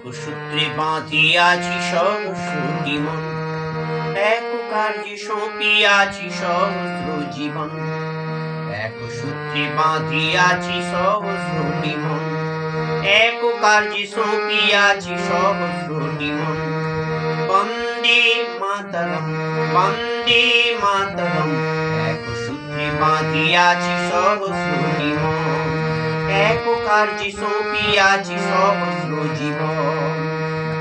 এক সূত্রে বাঁধিয়াছি সহস্রটি মন এক কার্যে সঁপিয়াছি সহস্র জীবন এক সূত্রে বাঁধিয়াছি সহস্রটি মন এক কার্যে সঁপিয়াছি সহস্রটি মন বন্দে মাতরম বন্দে মাতরম। এক সূত্রে বাঁধিয়াছি সহস্রটি মন এক কার্যে সঁপিয়াছি সহস্র জীবন।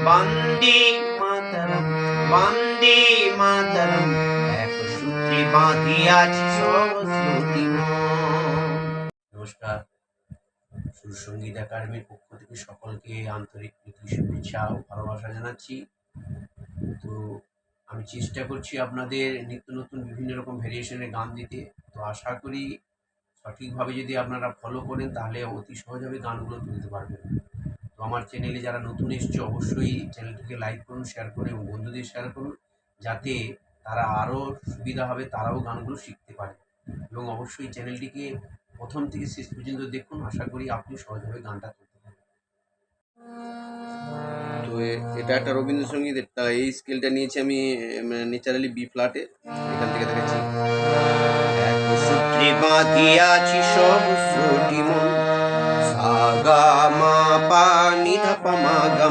বন্দে মাতরম বন্দে মাতরম, এক সূত্রে বাঁধিয়াছি সহস্র নমস্কার। সুরসঙ্গীত একাডেমির পক্ষ থেকে সকলকে আন্তরিক প্রীতি, শুভেচ্ছা ও ভালোবাসা জানাচ্ছি। তো আমি চেষ্টা করছি আপনাদের নিত্য নতুন বিভিন্ন রকম ভেরিয়েশনের গান দিতে। তো আশা করি সঠিকভাবে যদি আপনারা ফলো করেন, তাহলে অতি সহজভাবে গানগুলো তুলতে পারবেন। তো আমার চ্যানেলে যারা নতুন এসছে, অবশ্যই চ্যানেলটিকে লাইক করুন শেয়ার করুন এবং বন্ধুদের শেয়ার করুন, যাতে তারা আরও সুবিধা হবে, তারাও গানগুলো শিখতে পারে। এবং অবশ্যই চ্যানেলটিকে প্রথম থেকে শেষ পর্যন্ত দেখুন, আশা করি আপনি সহজভাবে গানটা তুলতে পারবেন। তো এটা একটা রবীন্দ্রসঙ্গীত এই স্কেলটা নিয়েছি আমি ন্যাচারালি বি ফ্ল্যাটে এখান থেকে দেখাচ্ছি বাঁধিয়াছি সহস্রটি মন সাগা মা পা নিধা মা গা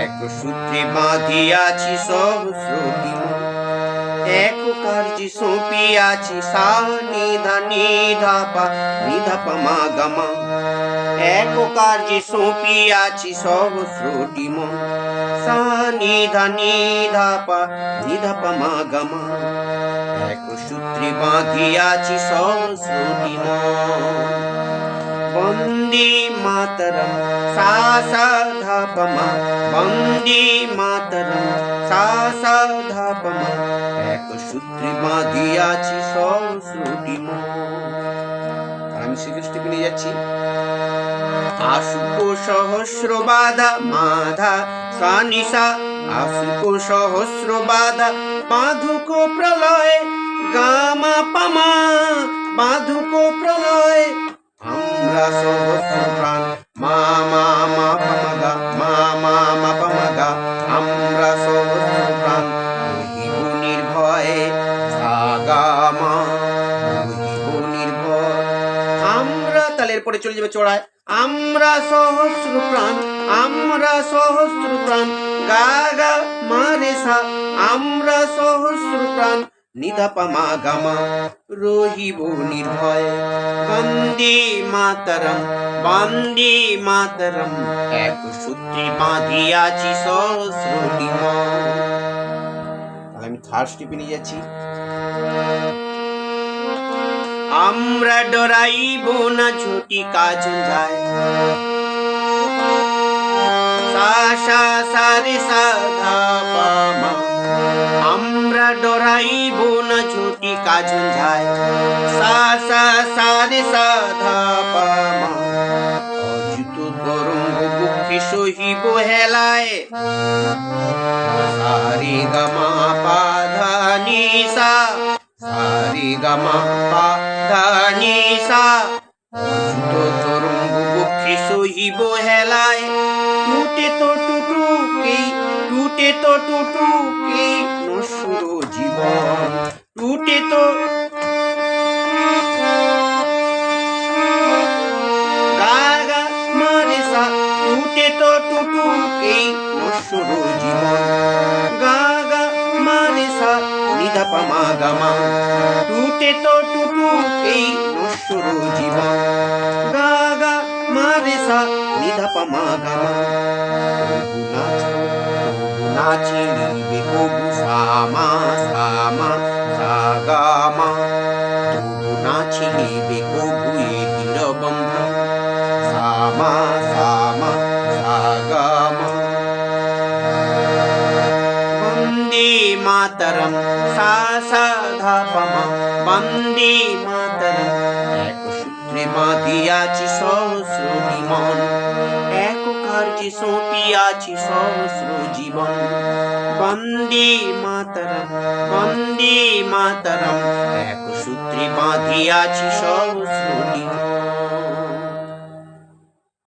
এক সূত্রে বাঁধিয়াছি সহস্রটি মন এক কার্যে সঁপিয়াছি সা নিধা নিধা পা নিধা পা মা গা মা এক কার্যে সঁপিয়াছি সহস্রটি মন সা নিধা নিধা পা নিধা পা মা গা মা এক সূত্রে বাঁধিয়াছি মন বন্দে মাতরম সা সা ধা প মা বন্দে মাতরম সা সা ধা এক সূত্রে বাঁধিয়াছি মন আমি স্টেপে নিয়ে যাচ্ছি। আশুক সহস্র বাধা, মাধা, সানিসা। আশুক সহস্র বাধা বাধুক প্রলয়, গামা পামা, বাধুক প্রলয়। আমরা সহস্র মা মা মা, পামাগা, মা মা মা, পামাগা। আমরা সহস্র প্রাণ রহিব নির্ভয়ে সাগা মা আমরা তালের পরে চলে যাবে চড়ায়। আমরা সহস্র প্রাণ, আমরা সহস্র প্রাণ, গা গা আমরা সহস্র প্রাণ গামা রহিব নির্ভয়। বন্দে মাতরম বন্দে মাতরম, এক সূত্রে বাঁধিয়াছি সহস্র তাহলে আমি থার্ড স্টেপে নিয়ে যাচ্ছি। আমরা ডরাইব না ছুটি কাজ যায়। সা সা সা, রে, সা, ধা, পা মা। আমরা ডরাইব না ছুটি কাজ যায় সা সা সা রে সা, ধা, পা, মা। অযুত তরঙ্গ বুকে সহিব হেলায়। সারে গমা পা, ধা, নি, সা। সারে গমা পা, ধা, নি, সা। বুকে সহিব হেলায়। টুটে তো টুটুকেই টুটে তো টুটুকেই নশ্বর জীবন। টুটে তো টুটে তো টুটুকেই নশ্বর জীবন। গা গা মারে সা, নিধা পা মা টুটে তো টুটুকেই নশ্বর জীবন। মারে সা নিধা পা মা গা মা তবু নাচো তবু নাচিবে কবু সামা সামা সাগামা তবু নাচিবে কবু এ দীনবন্ধ সামা সামা সাগামা বন্দে মাতরম সা সা ধা পমা বন্দে মাতরম এক সূত্রে বাঁধিয়াছি সহস্র বিমন এক কার্যে সঁপিয়াছি সহস্র জীবন। বন্দে মাতরম বন্দে মাতরম। এক সূত্রে বাঁধিয়াছি সহস্র জীবন।